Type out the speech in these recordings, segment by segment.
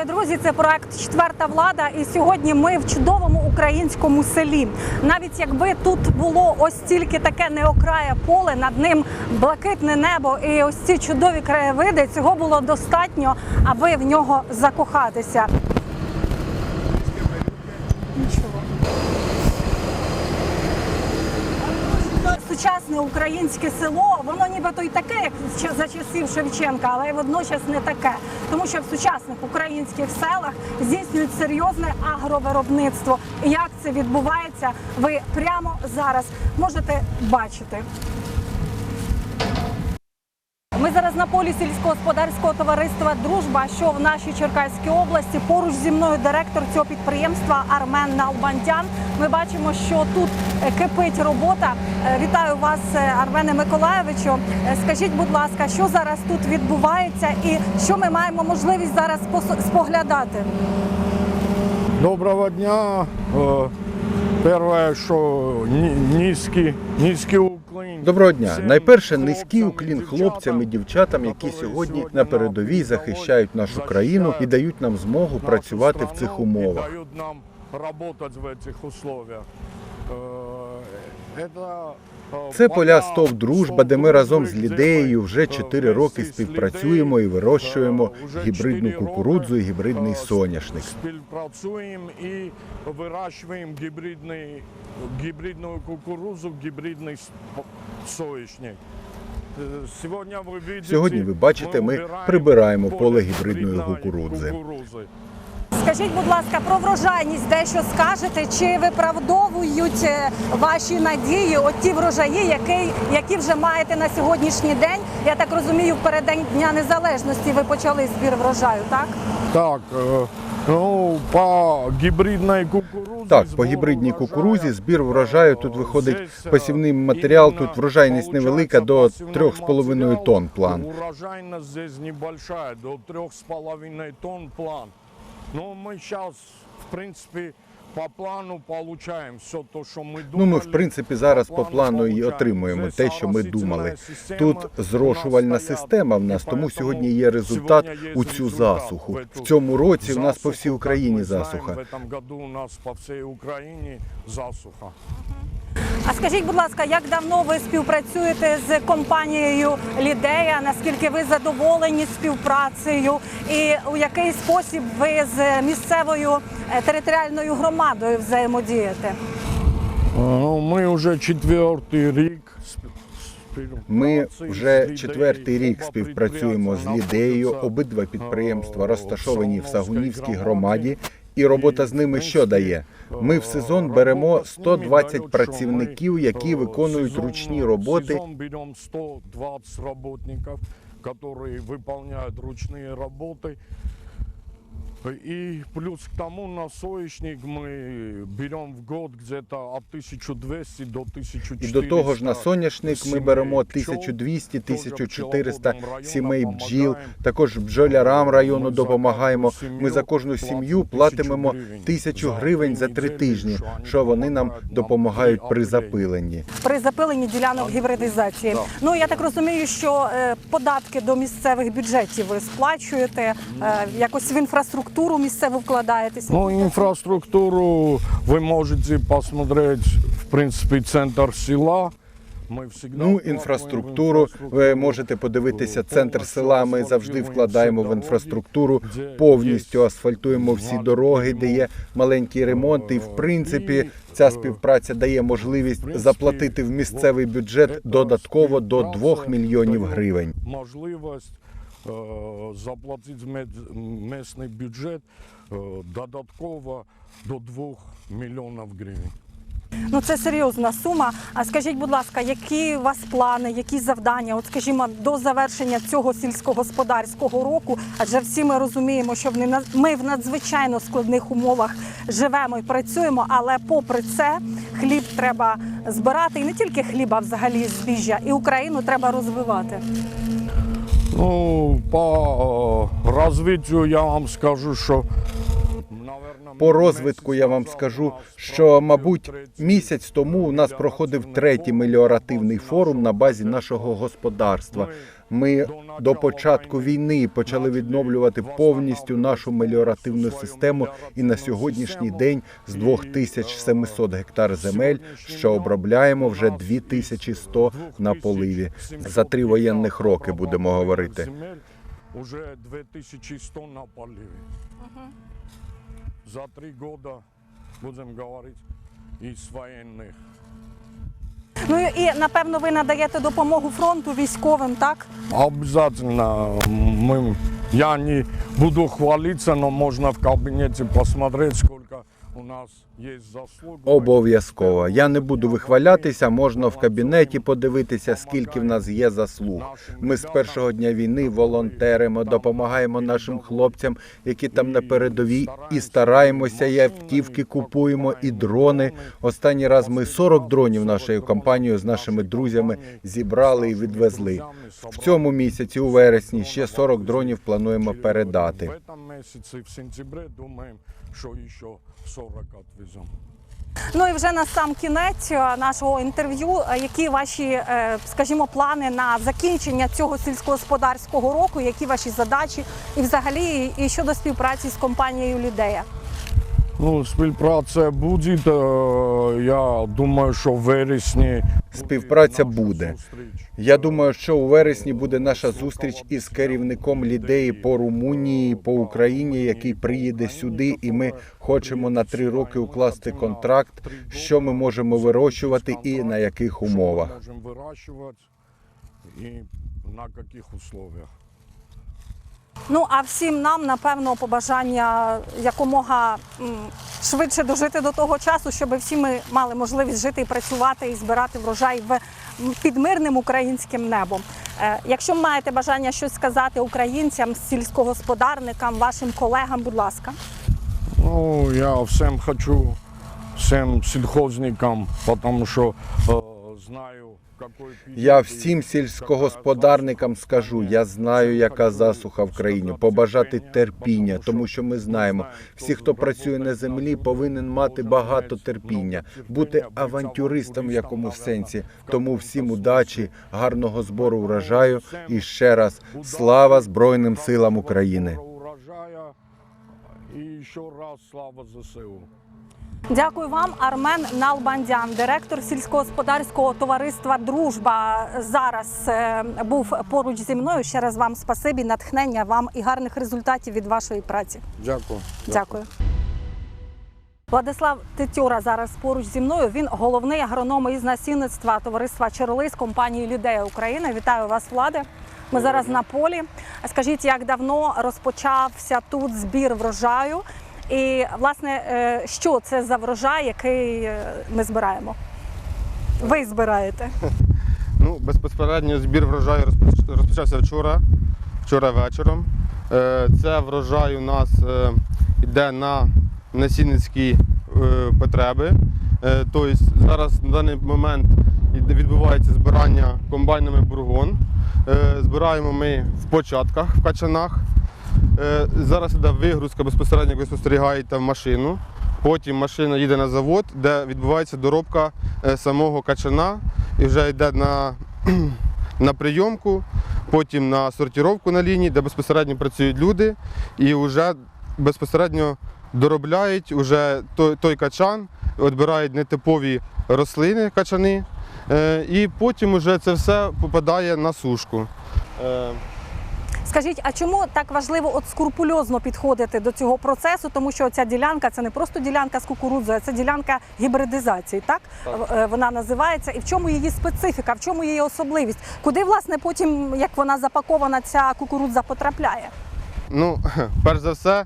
Вітаю, друзі! Це проект Четверта влада. І сьогодні ми в чудовому українському селі. Навіть якби тут було ось тільки таке неокрає поле, над ним блакитне небо і ось ці чудові краєвиди, цього було достатньо, аби в нього закохатися. Сучасне українське село, воно нібито й таке, як за часів Шевченка, але водночас не таке. Тому що в сучасних українських селах здійснюють серйозне агровиробництво. І як це відбувається, ви прямо зараз можете бачити. Ми зараз на полі сільськогосподарського товариства Дружба, що в нашій Черкаській області. Поруч зі мною директор цього підприємства Армен Налбандян. Ми бачимо, що тут е, кипить робота. Е, Вітаю вас, е, Армене Миколаєвичу. Скажіть, будь ласка, що зараз тут відбувається, і що ми маємо можливість зараз споглядати? Доброго дня. Перше, що низький, низький уклін. Доброго дня. Найперше низький уклін хлопцям і дівчатам, які сьогодні на передовій захищають нашу країну і дають нам змогу працювати в цих умовах. Дають нам працювати в цих условиях. Це поля СТОВ Дружба, де ми разом з Лідеєю вже 4 роки співпрацюємо і вирощуємо гібридну кукурудзу і гібридний соняшник. Співпрацюємо і вирощуємо гібридний, гібридну кукурудзу, гібридний соняшник. Сьогодні ви, бачите, ми прибираємо поле гібридної кукурудзи. Скажіть, будь ласка, про врожайність дещо скажете, чи виправдовують е, ваші надії, от ті врожаї, які, які вже маєте на сьогоднішній день? Я так розумію, в переддень Дня Незалежності ви почали збір врожаю, так? Так, е, ну, по гібридній кукурудзі. Так, по гібридній кукурузі збір врожаю тут виходить посівний матеріал. Тут врожайність невелика до получається посівний 3,5 матеріал, тонн план. Урожайность здесь небольшая, до 3,5 тонн план. Но мы сейчас, в принципе, по плану получаем все то, що ми думали. Ну, ми в принципі зараз по плану і отримуємо те, що ми думали. Тут зрошувальна система в нас, тому сьогодні є результат у цю засуху. в цьому році в нас по всій Україні засуха. В цьому году у нас по всій Україні засуха. А скажіть, будь ласка, як давно ви співпрацюєте з компанією Лідея? Наскільки ви задоволені співпрацею? І у який спосіб ви з місцевою е, територіальною громадою взаємодієте? Ну, Ми вже четвертий рік Ми вже четвертий рік співпрацюємо з Лідеєю. Обидва е, підприємства розташовані в Сагунівській громаді. І робота з ними що дає? Ми в е, сезон беремо робота з ними 120 дають, що працівників, ми, які е, виконують сезон- ручні роботи. сезон беремо 120 работников, которые выполняют ручные работы. И плюс к тому на соечник мы берем в год где-то от 1200 до 1400. І до того ж на соняшник ми беремо пчол, 1200-1400 теж сімей бджіл. Також бджолярам району допомагаємо. Ми за кожну сім'ю платимо платимемо тисячу гривень за три тижні, що вони нам допомагають при запиленні. При запиленні ділянок гібридизації. Ну я так розумію, що е, податки до місцевих бюджетів ви сплачуєте, е, якось в інфраструктуру місцеву вкладаєтеся. Ну, инфраструктуру вы можете посмотреть, в принципе, центр села. Мы всегда Ну, вкладываем в інфраструктуру ви інфраструктуру. можете подивитися. Повністю Центр села ми завжди асфальтуємо вкладаємо всі в інфраструктуру, дороги, де повністю є асфальтуємо всі багато дороги, де є ремонт. маленький ремонт. І Е, в принципі і, ця е, співпраця дає можливість принципі, заплатити в місцевий от бюджет ця додатково до співпраця 2 мільйонів дає гривень. Можливість е, заплатити в мед- бюджет е, додатково до 2 мільйонів гривень. Ну це серйозна сума. А скажіть, будь ласка, які у вас плани, які завдання? От скажімо, до завершення цього сільськогосподарського року, адже всі ми розуміємо, що ми в надзвичайно складних умовах живемо і працюємо, але попри це хліб треба збирати і не тільки хліб, а взагалі збіжжя, і Україну треба розвивати. Ну, по е, розвитку я вам скажу, що, По розвитку я вам скажу, що, мабуть, місяць тому у нас проходив третій меліоративний форум на базі нашого господарства. Ми до початку війни почали відновлювати повністю нашу меліоративну систему, і на сьогоднішній день з 2700 гектар земель, що обробляємо, вже 2100 на поливі. За три воєнних роки будемо говорити. Уже 2100 на поливе. За три года будем говорить из военных. Ну і напевно ви надаєте допомогу фронту військовим, так? Обязательно мы, я не буду хвалиться, но можно в кабинете посмотреть, Обов'язково. Я не буду вихвалятися, можна в кабінеті подивитися, скільки в нас є заслуг. Ми з першого дня війни волонтеримо, допомагаємо нашим хлопцям, які там на передовій, і стараємося. І автівки купуємо, і дрони. Останній раз ми 40 дронів нашою компанією з нашими друзями зібрали і відвезли. В цьому місяці, у вересні, ще 40 дронів плануємо передати. В ще месяце, в сентябре, думаем, что еще 40 отвезем. Ну і вже на сам кінець е, нашого інтерв'ю, е, які ваші, е, скажімо, плани на закінчення цього сільськогосподарського року, які ваші задачі, і взагалі і щодо співпраці з компанією Лідея? Ну, співпраця буде. Я думаю, що в вересні Співпраця буде. Я думаю, що у вересні буде наша зустріч із керівником лідеї по Румунії, по Україні, який приїде сюди, і ми хочемо на три роки укласти контракт, що ми можемо вирощувати і на яких умовах. І на яких условиях. Ну а всім нам, напевно, побажання якомога швидше дожити до того часу, щоб всі ми мали можливість жити і працювати і збирати врожай в під мирним українським небом. Е, Якщо маєте бажання щось сказати українцям, сільськогосподарникам, вашим колегам, будь ласка. Ну, я всім хочу, всім сільхозникам, тому що е, знаю, Я всім сільськогосподарникам скажу, я знаю, яка засуха в країні. Побажати терпіння, тому що ми знаємо, всі, хто працює на землі, повинен мати багато терпіння, бути авантюристом в якомусь сенсі. Тому всім удачі, гарного збору врожаю і ще раз слава Збройним силам України. І ще раз слава ЗСУ. Дякую вам, Армен Налбандян, директор сільськогосподарського товариства Дружба. Зараз е, був поруч зі мною. Ще раз вам спасибі, натхнення вам і гарних результатів від вашої праці. Дякую. Дякую. Владислав Тетюра зараз поруч зі мною. Він головний агроном із насінництва товариства Чорли з компанії Лідея України. Вітаю вас, Владе. Ми зараз на полі. Скажіть, як давно розпочався тут збір врожаю? І власне, е, що це за врожай, який е, ми збираємо? Ви збираєте. Ну, безпосередньо збір врожаю розпоч- розпочався вчора, вчора вечором. Е, Це врожай у нас йде на насінницькі потреби. Тобто зараз на даний момент відбувається збирання комбайнами бургон. Збираємо ми в початках, в качанах. Е, Зараз іде вигрузка безпосередньо, ви спостерігаєте, машину. Потім машина їде на завод, де відбувається доробка е, самого качана і вже йде на, на прийомку, потім на сортировку на лінії, де безпосередньо працюють люди, і вже безпосередньо доробляють уже той, той качан, відбирають нетипові рослини, качани, е, і потім уже це все попадає на сушку. Скажіть, а чому так важливо от скрупульозно підходити до цього процесу? Тому що ця ділянка це не просто ділянка з кукурудзою, це ділянка гібридизації, так? Так. Е, Вона називається. І в чому її специфіка, в чому її особливість? Куди, власне, потім, як вона запакована, ця кукурудза потрапляє? Ну, перш за все,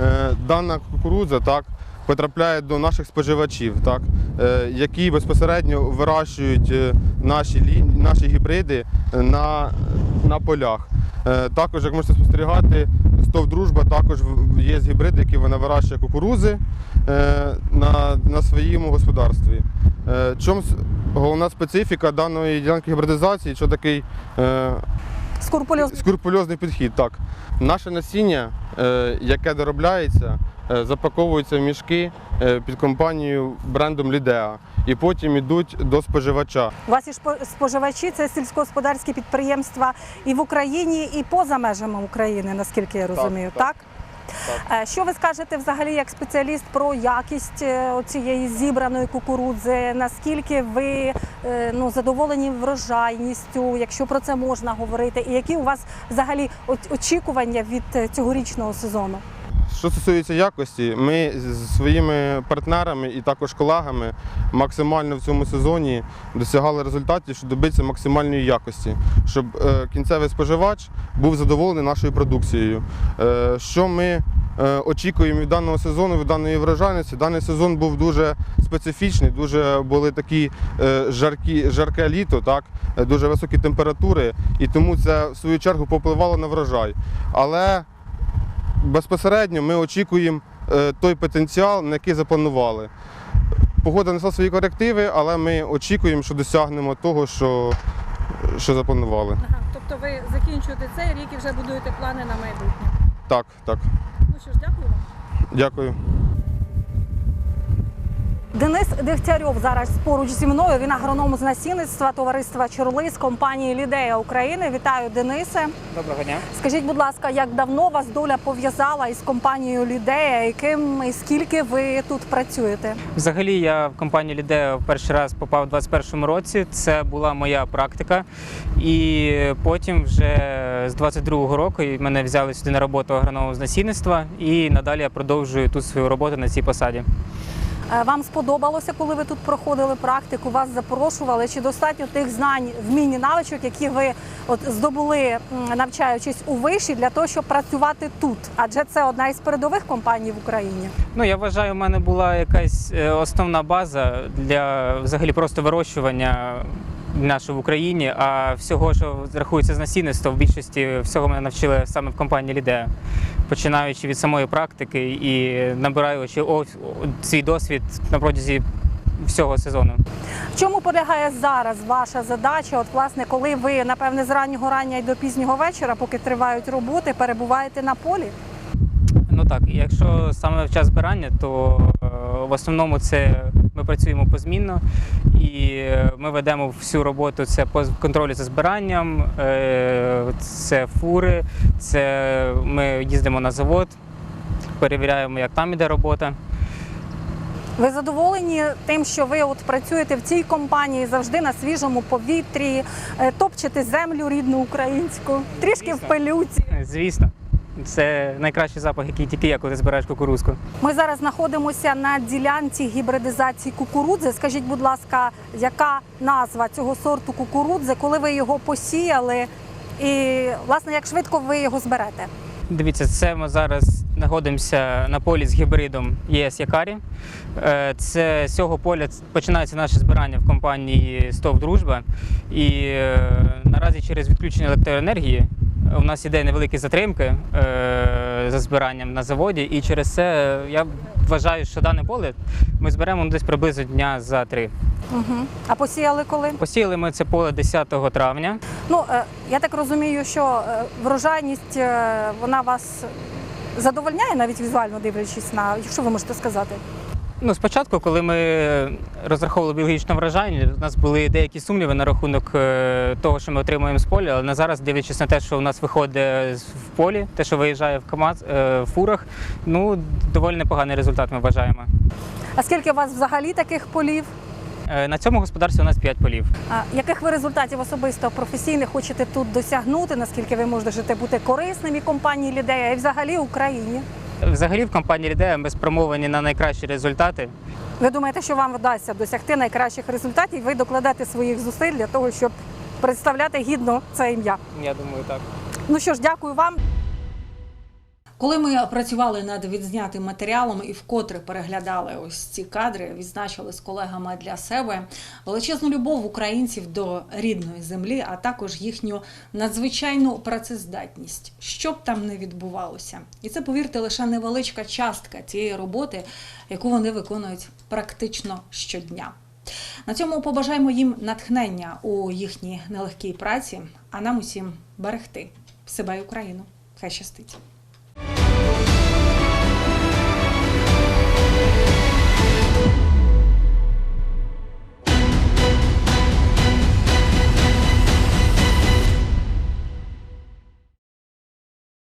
е, дана кукурудза так, потрапляє до наших споживачів, так, е, які безпосередньо вирощують наші, наші гібриди на, на полях. Е, Також, як можете спостерігати, стов дружба також є гібриди, які вона вирощує кукурудзи е, на, на своєму господарстві. Е, Чому головна специфіка даної ділянки гібридизації, що такий Скрупульозно. скрупульозний підхід. Так. Наше насіння, е, яке доробляється, е, запаковується в мішки е, під компанією брендом Лідеа і потім йдуть до споживача. Ваші споживачі, це сільськогосподарські підприємства і в Україні, і поза межами України, наскільки я розумію, так? так. Е, Що ви скажете взагалі як спеціаліст про якість е, цієї зібраної кукурудзи? Наскільки ви е, ну, задоволені врожайністю, якщо про це можна говорити? І які у вас взагалі очікування від цьогорічного сезону? Що стосується якості, ми з своїми партнерами і також колегами максимально в цьому сезоні досягали результатів, щоб добитися максимальної якості, щоб е, кінцевий споживач був задоволений нашою продукцією. Е, Що ми е, очікуємо від даного сезону, від даної врожайності? Даний сезон був дуже специфічний, дуже були такі жаркі, жарке літо, так, дуже високі температури, і тому це в свою чергу попливало на врожай. Але безпосередньо ми очікуємо е, той потенціал, на який запланували. Погода несла свої корективи, але ми очікуємо, що досягнемо того, що, що запланували. Ага, тобто ви закінчуєте цей рік і вже будуєте плани на майбутнє. Так, так. Ну що ж, дякую вам. Дякую. Денис Дегтярьов зараз поруч зі мною. Він агроном з насінництва товариства Чорлис компанії Лідея України. Вітаю, Денисе. Доброго дня. Скажіть, будь ласка, як давно вас доля пов'язала із компанією Лідея? І ким і скільки ви тут працюєте? Взагалі я в компанію Лідео перший раз попав у 2021 році. Це була моя практика. І потім вже з 22-го року мене взяли сюди на роботу агрономом з насінництва. І надалі я продовжую тут свою роботу на цій посаді. Е, Вам сподобалося, коли ви тут проходили практику? Вас запрошували? Чи достатньо тих знань, вмінь і навичок, які ви от здобули, навчаючись у виші, для того, щоб працювати тут? Адже це одна із передових компаній в Україні. Ну я вважаю, у мене була якась е, основна база для взагалі просто вирощування нашого в Україні. А всього, що рахується з насінництва, в більшості всього мене навчили саме в компанії Лідея, починаючи від самої практики і набираючи свій досвід на протязі всього сезону. В чому полягає зараз ваша задача? От, власне, коли ви напевне з раннього рання і до пізнього вечора, поки тривають роботи, перебуваєте на полі? Ну так, якщо саме в час збирання, то е, в основному це ми працюємо позмінно і ми ведемо всю роботу. Це по контролю за збиранням, е, це фури, це ми їздимо на завод, перевіряємо, як там іде робота. Ви задоволені тим, що ви от працюєте в цій компанії завжди на свіжому повітрі, е, топчете землю рідну українську, трішки в пилюці. Звісно, це найкращий запах, який тільки є, коли збираєш кукурузку. Ми зараз знаходимося на ділянці гібридизації кукурудзи. Скажіть, будь ласка, яка назва цього сорту кукурудзи, коли ви його посіяли, і власне як швидко ви його зберете? Дивіться, це ми зараз знаходимося на полі з гібридом ЄС Якарі. Е, Це з цього поля починається наше збирання в компанії Стов Дружба. І е, наразі через відключення електроенергії у нас іде невеликі затримки е, за збиранням на заводі, і через це я вважаю, що дане поле ми зберемо ну, десь приблизно дня за три. Угу. А посіяли коли? Посіяли ми це поле 10 травня. Ну е, я так розумію, що е, врожайність вона вас задовольняє, навіть візуально дивлячись на що ви можете сказати? Ну, спочатку, коли ми розраховували біологічну врожайність, у нас були деякі сумніви на рахунок е, того, що ми отримуємо з поля. Але на зараз, дивлячись на те, що у нас виходить в полі, те, що виїжджає в КАМАЗ е, в фурах, ну доволі непоганий результат ми вважаємо. А скільки у вас взагалі таких полів? Е, На цьому господарстві у нас 5 полів. А яких ви результатів особисто професійних хочете тут досягнути? Наскільки ви можете бути корисним і компанії Лідея, і взагалі Україні? Взагалі в компанії Лідея ми спрямовані на найкращі результати. Ви думаєте, що вам вдасться досягти найкращих результатів? Ви докладете своїх зусиль для того, щоб представляти гідно це ім'я? Я думаю, так. Ну що ж, дякую вам. Коли ми працювали над відзнятим матеріалом і вкотре переглядали ось ці кадри, відзначили з колегами для себе величезну любов українців до рідної землі, а також їхню надзвичайну працездатність, що б там не відбувалося. І це, повірте, лише невеличка частка цієї роботи, яку вони виконують практично щодня. На цьому побажаємо їм натхнення у їхній нелегкій праці, а нам усім берегти себе і Україну. Хай щастить.